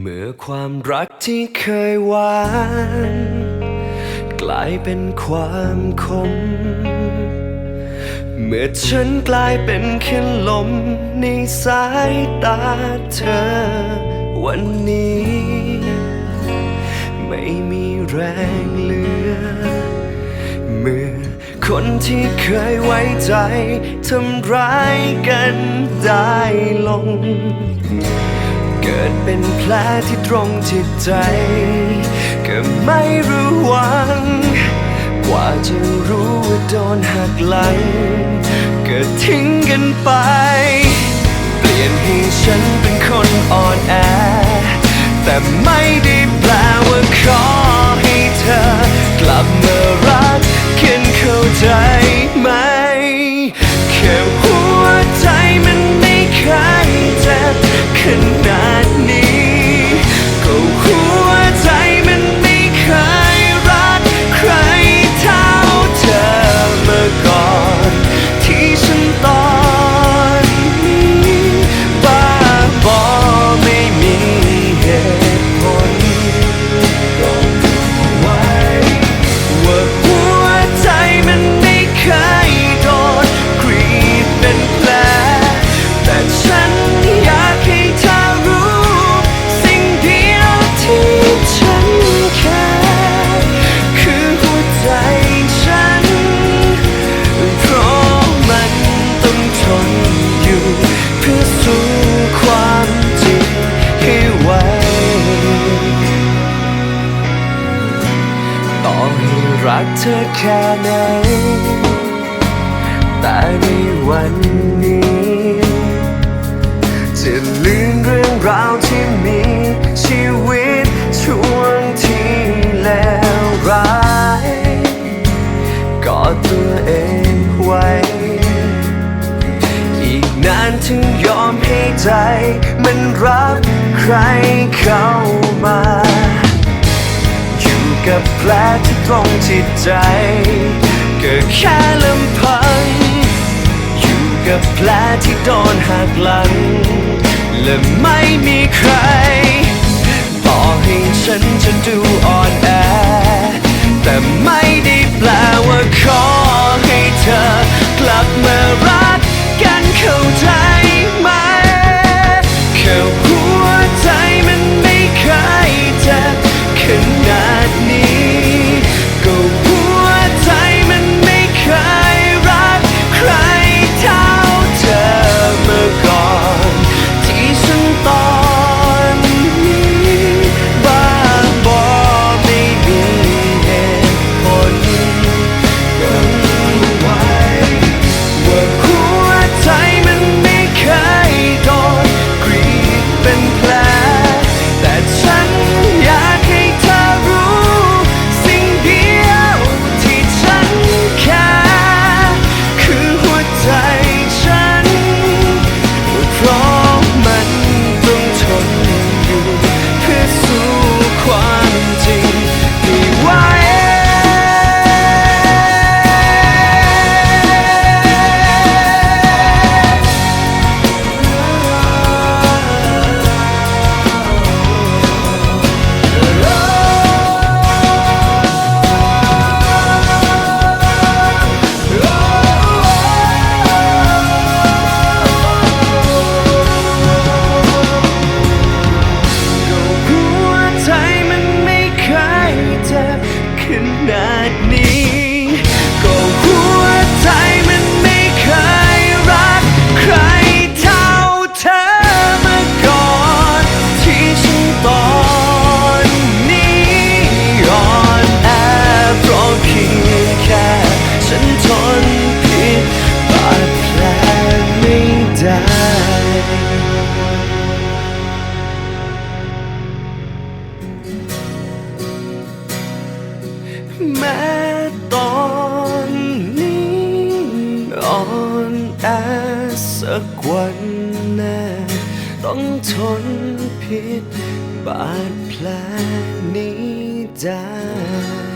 เมื่อความรักที่เคยหวาน กลายเป็นความคมเมื่อฉันกลายเป็นแค่ลมในสายตาเธอ วันนี้ ไม่มีแรงเหลือ เมื่อคนที่เคยไว้ใจทำร้ายกันได้ลง เกิดเป็นแผลที่ตรงจิตใจ ก็ไม่รู้หวัง กว่าจะรู้ว่าโดนหักหลังก็ทิ้งกันไป เปลี่ยนให้ฉันเป็นคนอ่อนแอ แต่ไม่ได้แปลว่าขอให้เธอ กลับมารักกันเข้าใจไหม ธอแค่ไหน แต่ในวันนี้จะลืมเรื่องราวที่มีชีวิตช่วงที่แล้วร้ายกอดตัวเองไว้ อีกนานถึงยอมให้ใจ มันรับใครเข้ามา กับแผลที่ตรงจิตใจ ก็แค่ลำพัง อยู่กับแผลที่โดนหักหลัง และไม่มีใคร ต่อให้ฉันจะดูอ่อนแอ แต่ไม่ได้แปลว่าขอ แอสักวันแน่ต้องทนพิษบาดแผลนี้ได้